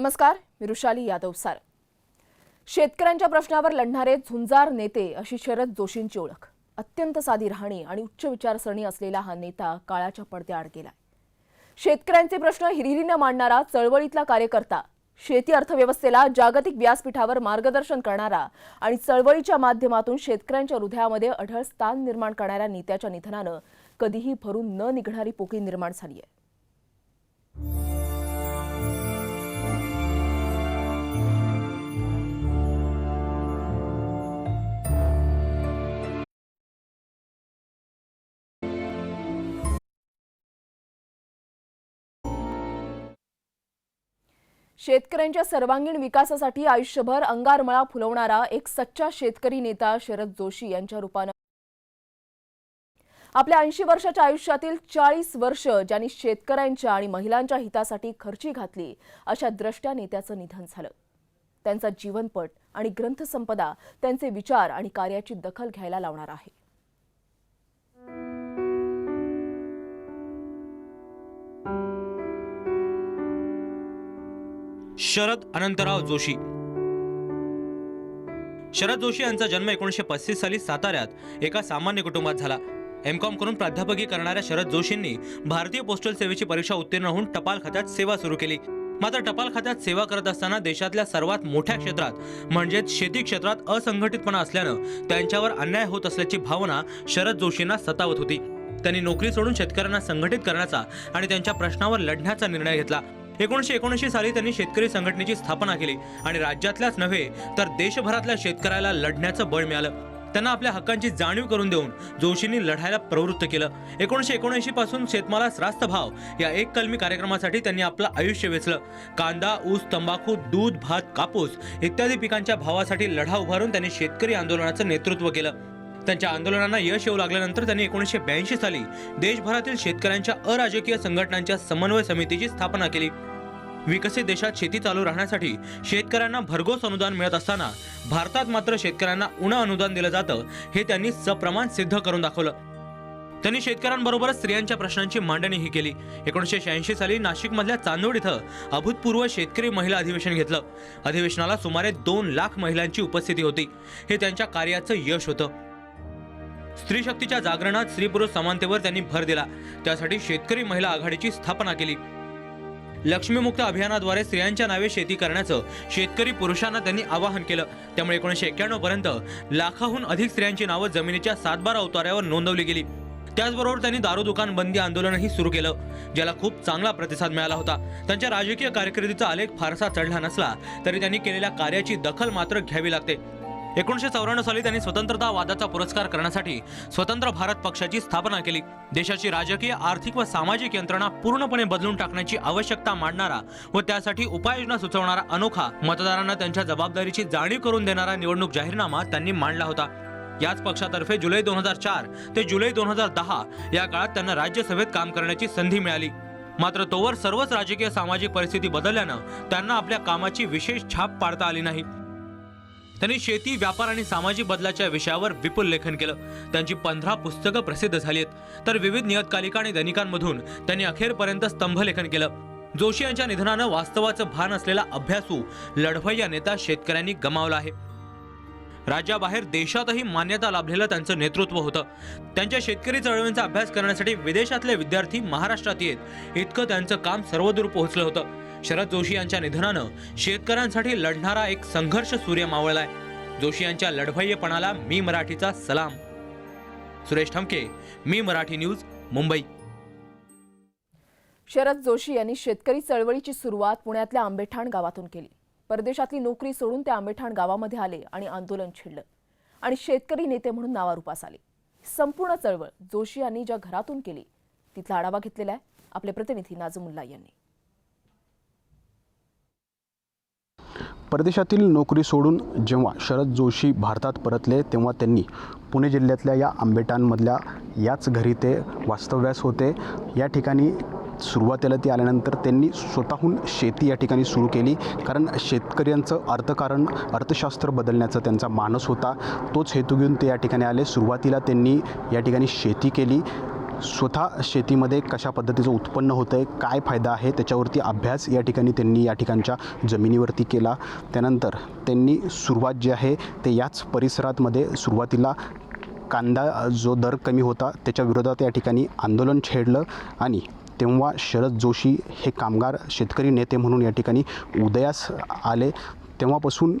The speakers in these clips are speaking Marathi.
नमस्कार मी रुशाली यादव सार. शेतकऱ्यांच्या प्रश्नावर लढणारे झुंजार नेते अशी शरद जोशींची ओळख. अत्यंत साधी राहणी आणि उच्च विचारसरणी असलेला हा नेता काळाच्या पडद्याआड गेला शेतकऱ्यांचे प्रश्न हिरिरीनं मांडणारा चळवळीतला कार्यकर्ता शेती अर्थव्यवस्थेला जागतिक व्यासपीठावर मार्गदर्शन करणारा आणि चळवळीच्या माध्यमातून शेतकऱ्यांच्या हृदयामध्ये अढळ स्थान निर्माण करणाऱ्या नेत्याच्या निधनानं कधीही भरून न निघणारी पोकळी निर्माण झाली आहे शेतकऱ्यांच्या सर्वांगीण विकासासाठी आयुष्यभर अंगारमळा फुलवणारा एक सच्चा शेतकरी नेता शरद जोशी यांच्या रूपानं. आपल्या ऐंशी वर्षाच्या आयुष्यातील चाळीस वर्ष ज्यांनी शेतकऱ्यांच्या आणि महिलांच्या हितासाठी खर्ची घातली अशा द्रष्ट्या नेत्याचं निधन झालं. त्यांचा जीवनपट आणि ग्रंथसंपदा त्यांचे विचार आणि कार्याची दखल घ्यायला लावणार आहे. शरद अनंतराव जोशी. शरद जोशी यांचा जन्म एकोणीसशे पस्तीस साली साताऱ्यात एका सामान्य कुटुंबात झाला. एम कॉम करून प्राध्यापकी करणाऱ्या शरद जोशींनी भारतीय पोस्टल सेवेची परीक्षा उत्तीर्ण होऊन टपाल खात्यात सेवा सुरू केली. मात्र टपाल खात्यात सेवा करत असताना देशातल्या सर्वात मोठ्या क्षेत्रात म्हणजेच शेती क्षेत्रात असंघटितपणा असल्यानं त्यांच्यावर अन्याय होत असल्याची भावना शरद जोशींना सतावत होती. त्यांनी नोकरी सोडून शेतकऱ्यांना संघटित करण्याचा आणि त्यांच्या प्रश्नावर लढण्याचा निर्णय घेतला. एकोणीसशे एकोणऐंशी साली त्यांनी शेतकरी संघटनेची स्थापना केली. आणि राज्यातल्याच नव्हे तर देशभरातल्या शेतकऱ्याला लढण्याचं बळ मिळालं. त्यांना आपल्या हक्कांची जाणीव करून देऊन जोशींनी लढायला प्रवृत्त केलं. एकोणीसशे एकोणऐंशी पासून शेतमालास रास्त भाव या एक कलमी कार्यक्रमासाठी त्यांनी आपलं आयुष्य वेचलं. कांदा ऊस तंबाखू दूध भात कापूस इत्यादी पिकांच्या भावासाठी लढा उभारून त्यांनी शेतकरी आंदोलनाचं नेतृत्व केलं. त्यांच्या आंदोलनांना यश येऊ लागल्यानंतर त्यांनी एकोणीसशे ब्याऐंशी साली देशभरातील शेतकऱ्यांच्या अराजकीय संघटनांच्या समन्वय समितीची स्थापना केली. विकसित देशात शेती चालू राहण्यासाठी शेतकऱ्यांना भरघोस अनुदान मिळत असताना भारतात मात्र शेतकऱ्यांना उणं अनुदान दिलं जातं हे त्यांनी सप्रमाण सिद्ध करून दाखवलं. त्यांनी शेतकऱ्यांबरोबरच स्त्रियांच्या प्रश्नांची मांडणीही केली. एकोणीसशे शहाऐंशी साली नाशिकमधल्या चांदोड इथं अभूतपूर्व शेतकरी महिला अधिवेशन घेतलं. अधिवेशनाला सुमारे दोन लाख महिलांची उपस्थिती होती. हे त्यांच्या कार्याचं यश होतं. स्त्री शक्तीच्या जागरणात स्त्री पुरुष समानतेवर त्यांनी भर दिला. त्यासाठी शेतकरी महिला आघाडीची स्थापना केली. लक्ष्मीमुक्त अभियानाद्वारे स्त्रियांच्या नावे शेती करण्याचं शेतकरी पुरुषांना त्यांनी आवाहन केलं. त्यामुळे एकोणीसशे एक्क्याण्णव पर्यंत लाखाहून अधिक स्त्रियांची नावं जमिनीच्या सातबारा अवतार्यावर नोंदवली गेली. त्याचबरोबर त्यांनी दारू दुकान बंदी आंदोलनही सुरू केलं ज्याला खूप चांगला प्रतिसाद मिळाला होता. त्यांच्या राजकीय कारकिर्दीचा आलेख फारसा चढला नसला तरी त्यांनी केलेल्या कार्याची दखल मात्र घ्यावी लागते. एकोणीसशे चौऱ्याण्णव साली त्यांनी स्वतंत्रता वादाचा पुरस्कार करण्यासाठी स्वतंत्र भारत पक्षाची स्थापना केली. देशाची राजकीय आर्थिक व सामाजिक यंत्रणा पूर्णपणे बदलून टाकण्याची आवश्यकता मांडणारा व त्यासाठी उपाययोजना सुचवणारा अनोखा मतदारांना त्यांच्या जबाबदारीची जाणीव करून देणारा निवडणूक जाहीरनामा त्यांनी मांडला होता. याच पक्षातर्फे जुलै दोन हजार चार ते जुलै दोन हजार दहा या काळात त्यांना राज्यसभेत काम करण्याची संधी मिळाली. मात्र तोवर सर्वच राजकीय सामाजिक परिस्थिती बदलल्यानं त्यांना आपल्या कामाची विशेष छाप पाडता आली नाही. त्यांनी शेती व्यापार आणि सामाजिक बदलाच्या विषयावर विपुल लेखन केलं. त्यांची पंधरा पुस्तकं प्रसिद्ध झाली आहेत तर विविध नियतकालिका आणि दैनिकांमधून त्यांनी अखेरपर्यंत स्तंभलेखन केलं. जोशी यांच्या निधनानं वास्तवाचं भान असलेला अभ्यासू लढवय्या नेता शेतकऱ्यांनी गमावला आहे. राज्याबाहेर देशातही मान्यता लाभलेलं त्यांचं नेतृत्व होतं. त्यांच्या शेतकरी चळवळींचा अभ्यास करण्यासाठी विदेशातले विद्यार्थी महाराष्ट्रात येत. इतकं त्यांचं काम सर्वदूर पोहोचलं होतं. शरद जोशी यांच्या निधनानं शेतकऱ्यांसाठी लढणारा एक संघर्ष सूर्य मावळलाय. जोशी यांच्या लढवय्यपणाला मी मराठीचा सलाम. सुरेश ठमके मी मराठी न्यूज मुंबई. शरद जोशी यांनी शेतकरी चळवळीची सुरुवात पुण्यातल्या आंबेठाण गावातून केली. परदेशातली नोकरी सोडून ते आंबेठाण गावामध्ये आले आणि आंदोलन छिडलं. आणि शेतकरी नेते म्हणून नावारूपास आले. संपूर्ण चळवळ जोशी यांनी ज्या घरातून केली तिथला आढावा घेतलेला आहे. आपले प्रतिनिधी नाजमुल्ला यांनी. परदेशातील नोकरी सोडून जेव्हा शरद जोशी भारतात परतले तेव्हा त्यांनी पुणे जिल्ह्यातल्या या आंबेटांमधल्या याच घरी ते वास्तव्यास होते. या ठिकाणी सुरुवातीला ती आल्यानंतर त्यांनी स्वतःहून शेती या ठिकाणी सुरू केली कारण शेतकऱ्यांचं अर्थकारण अर्थशास्त्र बदलण्याचा त्यांचा मानस होता. तोच हेतू घेऊन ते या ठिकाणी आले. सुरुवातीला त्यांनी या ठिकाणी शेती केली. स्वतः शेतीमध्ये कशा पद्धतीचं उत्पन्न होतं आहे काय फायदा आहे त्याच्यावरती अभ्यास या ठिकाणी त्यांनी या ठिकाणच्या जमिनीवरती केला. त्यानंतर त्यांनी सुरुवात जी आहे ते याच परिसरातमध्ये सुरुवातीला कांदा जो दर कमी होता त्याच्या विरोधात या ठिकाणी आंदोलन छेडलं आणि तेव्हा शरद जोशी हे कामगार शेतकरी नेते म्हणून या ठिकाणी उदयास आले. तेव्हापासून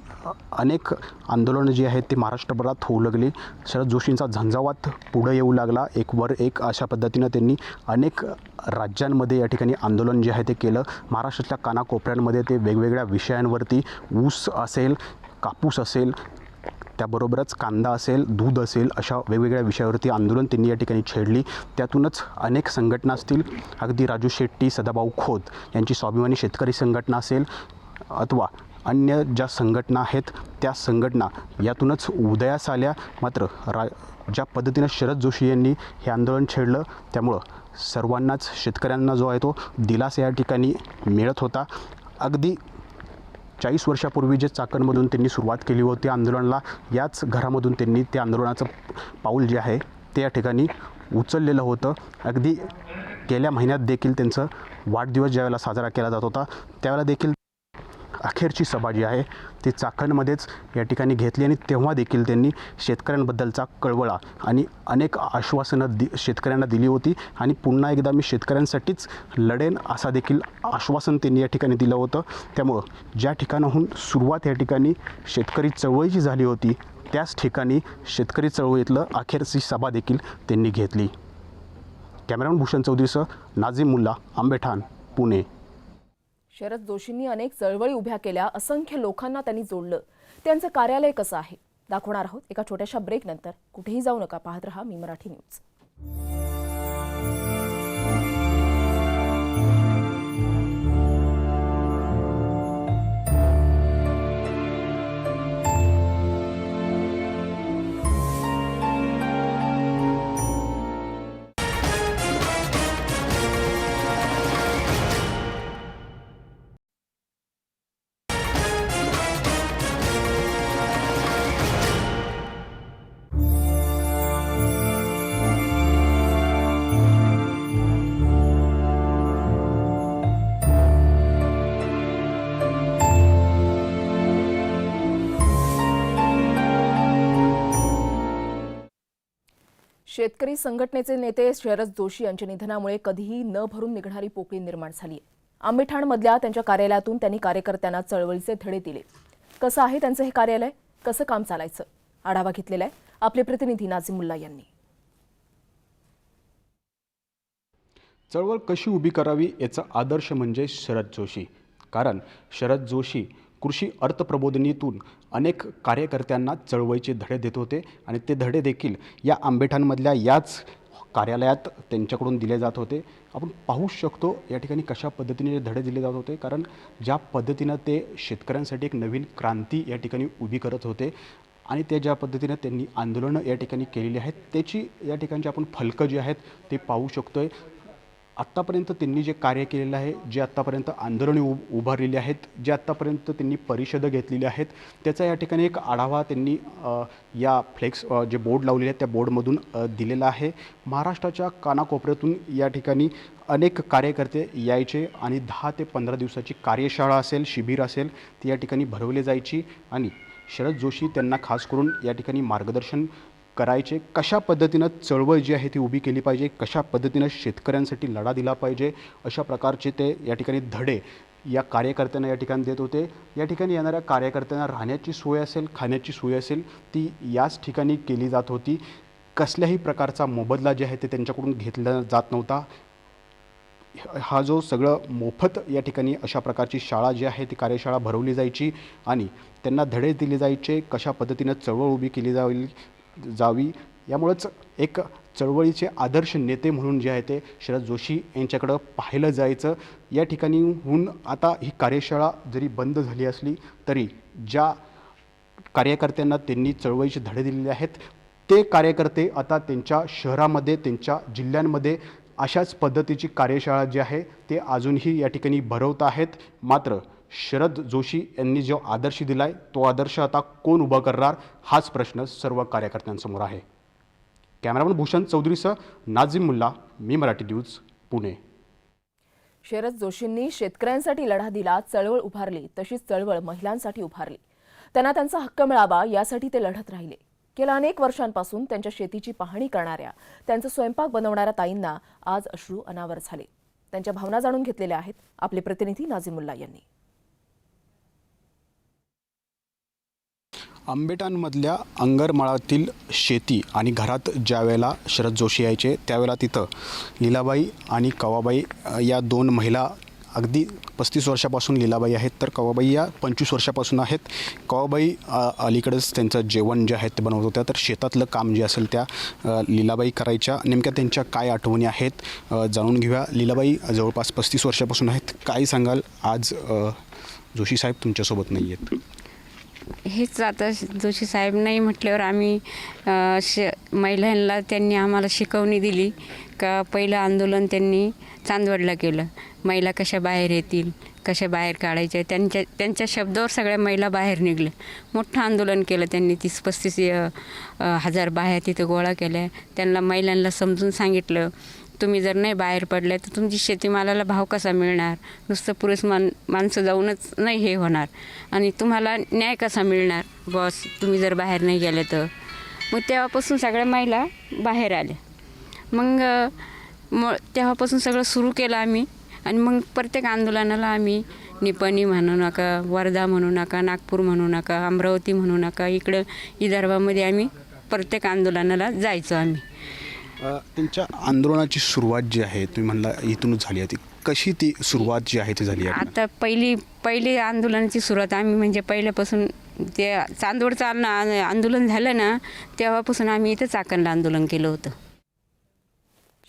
अनेक आंदोलनं जी आहेत ती महाराष्ट्रभरात होऊ लागली. शरद जोशींचा झंझावात पुढं येऊ लागला. एक वर एक अशा पद्धतीनं त्यांनी अनेक राज्यांमध्ये या ठिकाणी आंदोलन जे आहे ते केलं. महाराष्ट्रातल्या कानाकोपऱ्यांमध्ये ते वेगवेगळ्या विषयांवरती ऊस असेल कापूस असेल त्याबरोबरच कांदा असेल दूध असेल अशा वेगवेगळ्या विषयावरती आंदोलन त्यांनी या ठिकाणी छेडली. त्यातूनच अनेक संघटना असतील अगदी राजू शेट्टी सदाभाऊ खोत यांची स्वाभिमानी शेतकरी संघटना असेल अथवा अन्य ज्या संघटना आहेत त्या संघटना यातूनच उदयास आल्या. मात्र रा ज्या पद्धतीनं शरद जोशी यांनी हे आंदोलन छेडलं त्यामुळं सर्वांनाच शेतकऱ्यांना जो आहे तो दिलासा या ठिकाणी मिळत होता. अगदी चाळीस वर्षापूर्वी जे चाकणमधून त्यांनी सुरुवात केली होती आंदोलनाला याच घरामधून त्यांनी ते आंदोलनाचं पाऊल जे आहे ते या ठिकाणी उचललेलं होतं. अगदी गेल्या महिन्यात देखील त्यांचं वाढदिवस ज्यावेळेला साजरा केला जात होता त्यावेळेला देखील अखेरची सभा जी आहे ती चाकणमध्येच या ठिकाणी घेतली आणि तेव्हा देखील त्यांनी शेतकऱ्यांबद्दलचा कळवळा आणि अनेक आश्वासनं दि शेतकऱ्यांना दिली होती आणि पुन्हा एकदा मी शेतकऱ्यांसाठीच लढेन असा देखील आश्वासन त्यांनी या ठिकाणी दिलं होतं. त्यामुळं ज्या ठिकाणाहून सुरुवात या ठिकाणी शेतकरी चळवळीची झाली होती त्याच ठिकाणी शेतकरी चळवळीतलं अखेरची सभा देखील त्यांनी घेतली. कॅमेरामन भूषण चौधरीसह नाझीम मुल्ला आंबेठाण पुणे. शरद जोशींनी अनेक चळवळी उभ्या केल्या. असंख्य लोकांना त्यांनी जोडलं. त्यांचं कार्यालय कसं आहे? दाखवणार आहोत एका छोट्याशा ब्रेकनंतर कुठेही जाऊ नका. पाहत रहा मी मराठी न्यूज शेतकरी संघटनेचे नेते शरद जोशी यांच्या निधनामुळे कधीही न भरून निघणारी पोकळी निर्माण झाली आहे आंबेठाणमधल्या त्यांच्या कार्यालयातून त्यांनी कार्यकर्त्यांना चळवळीचे धडे दिले. कसं आहे त्यांचं हे कार्यालय? कसं काम चालायचं? आढावा घेतलेला आहे आपले प्रतिनिधी नाझीमुल्ला यांनी. चळवळ कशी उभी करावी याचा आदर्श म्हणजे शरद जोशी. कारण शरद जोशी कृषी अर्थप्रबोधनीतून अनेक कार्यकर्त्यांना चळवळीचे धडे देत होते आणि ते धडे देखील या आंबेठांमधल्या याच कार्यालयात त्यांच्याकडून दिले जात होते. आपण पाहू शकतो या ठिकाणी कशा पद्धतीने धडे दिले जात होते कारण ज्या पद्धतीनं ते शेतकऱ्यांसाठी एक नवीन क्रांती या ठिकाणी उभी करत होते आणि ते ज्या पद्धतीनं त्यांनी आंदोलनं या ठिकाणी केलेली आहेत त्याची या ठिकाणची आपण फलकं जी आहेत ते पाहू शकतो आहे आत्तापर्यंत त्यांनी जे कार्य केलेलं आहे जे आत्तापर्यंत आंदोलने उ उभारलेली आहेत जे आत्तापर्यंत त्यांनी परिषदं घेतलेली आहेत त्याचा या ठिकाणी एक आढावा त्यांनी या फ्लेक्स जे बोर्ड लावलेले आहेत त्या बोर्डमधून दिलेला आहे. महाराष्ट्राच्या कानाकोपऱ्यातून या ठिकाणी अनेक कार्यकर्ते यायचे आणि दहा ते पंधरा दिवसाची कार्यशाळा असेल शिबिर असेल ती या ठिकाणी भरवली जायची आणि शरद जोशी त्यांना खास करून या ठिकाणी मार्गदर्शन करायचे कशा पद्धतीनं चळवळ जी आहे ती उभी केली पाहिजे कशा पद्धतीनं शेतकऱ्यांसाठी लढा दिला पाहिजे अशा प्रकारचे ते या ठिकाणी धडे या कार्यकर्त्यांना या ठिकाणी देत होते. या ठिकाणी येणाऱ्या कार्यकर्त्यांना राहण्याची सोय असेल खाण्याची सोय असेल ती याच ठिकाणी केली जात होती. कसल्याही प्रकारचा मोबदला जे आहे ते त्यांच्याकडून घेतला जात नव्हता. हा जो सगळं मोफत या ठिकाणी अशा प्रकारची शाळा जी आहे ती कार्यशाळा भरवली जायची आणि त्यांना धडे दिले जायचे कशा पद्धतीनं चळवळ उभी केली जावी जावी. यामुळंच एक चळवळीचे आदर्श नेते म्हणून जे आहे ते शरद जोशी यांच्याकडं पाहिलं जायचं. या ठिकाणीहून आता ही कार्यशाळा जरी बंद झाली असली तरी ज्या कार्यकर्त्यांना त्यांनी चळवळीचे धडे दिलेले आहेत ते कार्यकर्ते आता त्यांच्या शहरामध्ये त्यांच्या जिल्ह्यांमध्ये अशाच पद्धतीची कार्यशाळा जी आहे ते अजूनही या ठिकाणी भरवत आहेत. मात्र शरद जोशी यांनी जो आदर्श दिलाय तो आदर्श आता कोण उभा करणार हाच प्रश्न सर्व कार्यकर्त्यांसमोर आहे. कॅमेरामन भूषण चौधरीसह नाझीम मुल्ला मी मराठी न्यूज पुणे. शरद जोशींनी शेतकऱ्यांसाठी लढा दिला चळवळ उभारली तशीच चळवळ महिलांसाठी उभारली. त्यांना त्यांचा हक्क मिळावा यासाठी ते लढत राहिले. गेल्या अनेक वर्षांपासून त्यांच्या शेतीची पाहणी करणाऱ्या त्यांचा स्वयंपाक बनवणाऱ्या ताईंना आज अश्रू अनावर झाले. त्यांच्या भावना जाणून घेतलेल्या आहेत आपले प्रतिनिधी नाझिमुल्ला यांनी. आंबेटांमधल्या अंगरमाळातील शेती आणि घरात ज्या वेळेला शरद जोशी यायचे त्यावेळेला तिथं लीलाबाई आणि कवाबाई या दोन महिला अगदी पस्तीस वर्षापासून लीलाबाई आहेत तर कवाबाई या पंचवीस वर्षापासून आहेत. कवाबाई अलीकडेच त्यांचं जेवण जे आहे ते बनवत होत्या तर शेतातलं काम जे असेल त्या लीलाबाई करायच्या. नेमक्या त्यांच्या काय आठवणी आहेत जाणून घेऊया. लीलाबाई जवळपास पस्तीस वर्षापासून आहेत. काय सांगाल? आज जोशी साहेब तुमच्यासोबत नाही आहेत हेच आता जोशी साहेब नाही म्हटल्यावर आम्ही श महिलांना त्यांनी आम्हाला शिकवणी दिली का पहिलं आंदोलन त्यांनी चांदवडला केलं. महिला कशा बाहेर येतील कशा बाहेर काढायच्या त्यांच्या त्यांच्या शब्दावर सगळ्या महिला बाहेर निघल्या. मोठं आंदोलन केलं त्यांनी तीस पस्तीस हजार बाह्या तिथं गोळा केल्या. त्यांना महिलांना समजून सांगितलं. तुम्ही जर नाही बाहेर पडले तर तुमची शेतीमालाला भाव कसा मिळणार? नुसतं पुरुष मान माणसं जाऊनच नाही हे होणार. आणि तुम्हाला न्याय कसा मिळणार? बॉस तुम्ही जर बाहेर नाही गेले तर? मग तेव्हापासून सगळ्या महिला बाहेर आल्या. मग म मग तेव्हापासून सगळं सुरू केलं आम्ही. आणि मग प्रत्येक आंदोलनाला आम्ही निपणी म्हणू नका वर्धा म्हणू नका नागपूर म्हणू नका अमरावती म्हणू नका इकडं विदर्भामध्ये आम्ही प्रत्येक आंदोलनाला जायचो आम्ही. त्यांच्या आंदोलनाची सुरुवात जी आहे तुम्ही म्हणला इथूनच झाली आहे ती कशी ती सुरुवात जी आहे ती झाली आहे? आता पहिली पहिली आंदोलनाची सुरुवात आम्ही म्हणजे पहिल्यापासून ते चांदवडचं आंद- आंदोलन झालं ना तेव्हापासून आम्ही इथं चाकणला आंदोलन केलं होतं.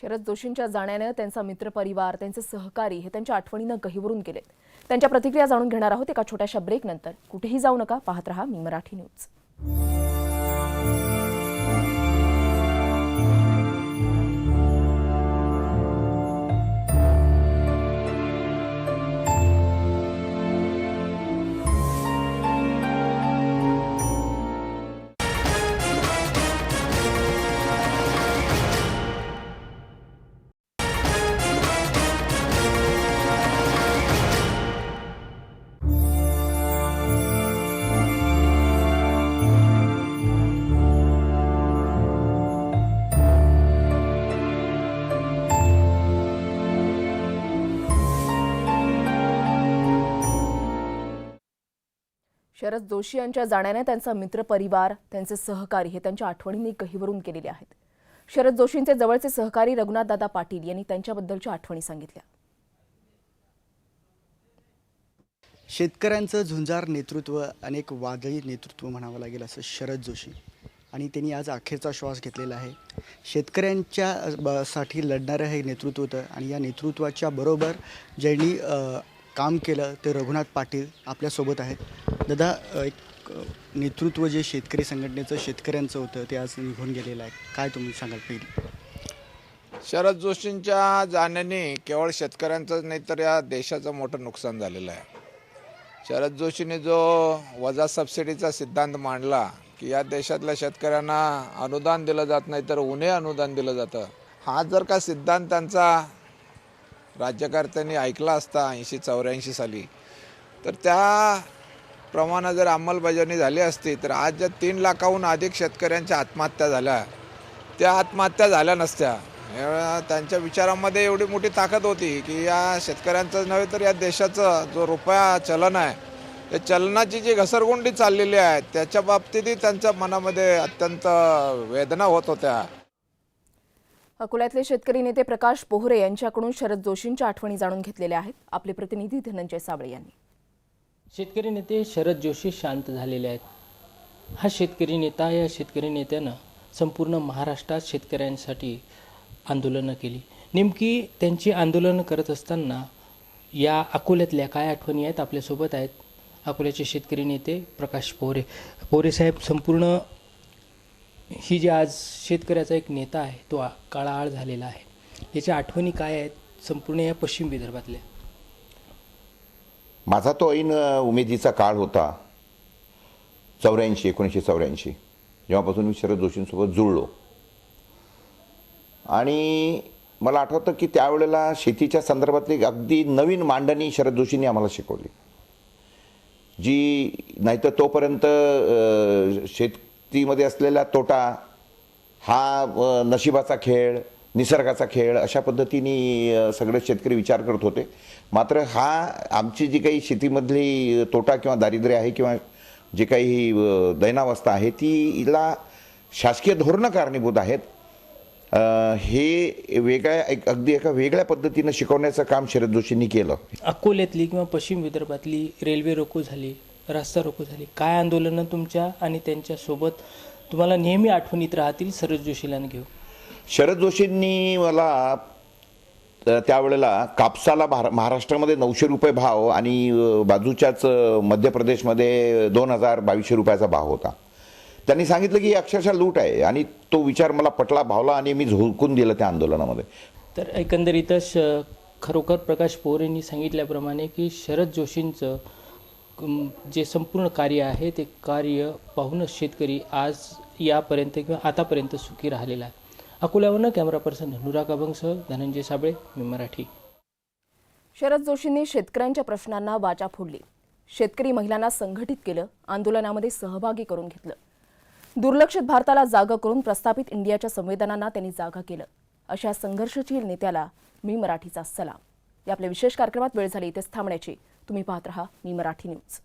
शरद जोशींच्या जाण्यानं त्यांचा मित्रपरिवार त्यांचे सहकारी हे त्यांच्या आठवणीनं गहिवरून गेलेत. त्यांच्या प्रतिक्रिया जाणून घेणार आहोत एका छोट्याशा ब्रेकनंतर कुठेही जाऊ नका पाहत रहा मी मराठी न्यूज शरद जोशी यांच्या जाण्याने त्यांचा मित्रपरिवार त्यांचे सहकारी हे त्यांच्या आठवणींनी गहिवरून केलेले आहेत. शरद जोशींचे जवळचे सहकारी रघुनाथदादा पाटील यांनी त्यांच्याबद्दलच्या आठवणी सांगितल्या. शेतकऱ्यांचं झुंजार नेतृत्व अनेक वादळी नेतृत्व म्हणावं लागेल असं शरद जोशी आणि त्यांनी आज अखेरचा श्वास घेतलेला आहे. शेतकऱ्यांच्या ब- साठी लढणारं हे नेतृत्व होतं आणि या नेतृत्वाच्या बरोबर ज्यांनी काम केलं ते रघुनाथ पाटील आपल्यासोबत आहेत. दादा एक नेतृत्व जे शेतकरी संघटनेचं शेतकऱ्यांचं होतं ते आज निघून गेलेलं आहे. काय तुम्ही सांगाल पहिले? शरद जोशींच्या जाण्याने केवळ शेतकऱ्यांचंच नाही तर या देशाचं मोठं नुकसान झालेलं आहे. शरद जोशीने जो वजा सबसिडीचा सिद्धांत मांडला की या देशातल्या शेतकऱ्यांना अनुदान दिलं जात नाही तर उणे अनुदान दिलं जातं. हा जर का सिद्धांत त्यांचा राज्यकर्त्यांनी ऐकला असता ऐंशी चौऱ्याऐंशी साली. तर त्या प्रमाणे जर अंमलबजावणी झाली असती तर आज ज्या तीन लाखाहून अधिक शेतकऱ्यांच्या आत्महत्या झाल्या. त्या आत्महत्या झाल्या नसत्या. त्यांच्या विचारामध्ये एवढी मोठी ताकद होती की या शेतकऱ्यांचं नव्हे तर या देशाचं जो रुपया चलन आहे त्या चलनाची जी घसरगुंडी चाललेली आहे त्याच्या बाबतीतही त्यांच्या मनामध्ये अत्यंत वेदना होत होत्या. अकोल्यातले शेतकरी नेते प्रकाश पोहरे यांच्याकडून शरद जोशींच्या आठवणी जाणून घेतलेल्या आहेत. आपले प्रतिनिधी धनंजय साबळे यांनी. शेतकरी नेते शरद जोशी शांत झालेले आहेत. हा शेतकरी नेता या शेतकरी नेत्यानं संपूर्ण महाराष्ट्रात शेतकऱ्यांसाठी आंदोलनं केली. नेमकी त्यांची आंदोलनं करत असताना या अकोल्यातल्या काय आठवणी आहेत? आपल्यासोबत आहेत अकोल्याचे शेतकरी नेते प्रकाश पोहरे. पोहरे साहेब संपूर्ण ही जी आज शेतकऱ्याचा एक नेता आहे तो काळाआळ झालेला आहे. याच्या आठवणी काय आहेत? संपूर्ण या पश्चिम विदर्भातल्या. माझा तो ऐन उमेदीचा काळ होता. चौऱ्याऐंशी एकोणीसशे चौऱ्याऐंशी. जेव्हापासून मी शरद जोशींसोबत जुळलो. आणि मला आठवतं की त्यावेळेला शेतीच्या संदर्भातली एक अगदी नवीन मांडणी शरद जोशींनी आम्हाला शिकवली. जी नाहीतर तोपर्यंत शेत शेतीमध्ये असलेला तोटा हा नशिबाचा खेळ निसर्गाचा खेळ अशा पद्धतीने सगळे शेतकरी विचार करत होते. मात्र हा आमची जी काही शेतीमधली तोटा किंवा दारिद्र्य आहे किंवा जे काही दैनावस्था आहे तीला शासकीय धोरणं कारणीभूत आहेत. हे वेगळ्या एक अगदी एका वेगळ्या पद्धतीनं शिकवण्याचं काम शरद जोशींनी केलं. अकोल्यातली किंवा पश्चिम विदर्भातली रेल्वे रोको झाली. रस्ता रोको झाली. काय आंदोलनं तुमच्या आणि त्यांच्यासोबत तुम्हाला नेहमी आठवणीत राहतील? शरद जोशीला घेऊ. शरद जोशींनी मला त्यावेळेला कापसाला भार महाराष्ट्रामध्ये नऊशे रुपये भाव आणि बाजूच्याच मध्य प्रदेशमध्ये दोन हजार बावीसशे रुपयाचा भाव होता. त्यांनी सांगितलं की ही अक्षरशः लूट आहे आणि तो विचार मला पटला भावला आणि मी झोकून दिलं त्या आंदोलनामध्ये. तर एकंदरीतच खरोखर प्रकाश पोर यांनी सांगितल्याप्रमाणे की शरद जोशींचं जे संपूर्ण कार्य आहे ते कार्य पाहूनच शेतकरी आज यापर्यंत किंवा आतापर्यंत सुखी राहिलेला आहे. अकोल्यावरनं कॅमेरा पर्सन अनुराग अभंगसह धनंजय साबळे मी मराठी. शरद जोशींनी शेतकऱ्यांच्या प्रश्नांना वाचा फोडली. शेतकरी महिलांना संघटित केलं आंदोलनामध्ये सहभागी करून घेतलं. दुर्लक्षित भारताला जागा करून प्रस्थापित इंडियाच्या संवेदनांना त्यांनी जागा केलं. अशा संघर्षशील नेत्याला मी मराठीचा सलाम. या आपल्या विशेष कार्यक्रमात वेळ झाली इथेच थांबण्याची. तुम्ही पाहत रहा मी मराठी न्यूज.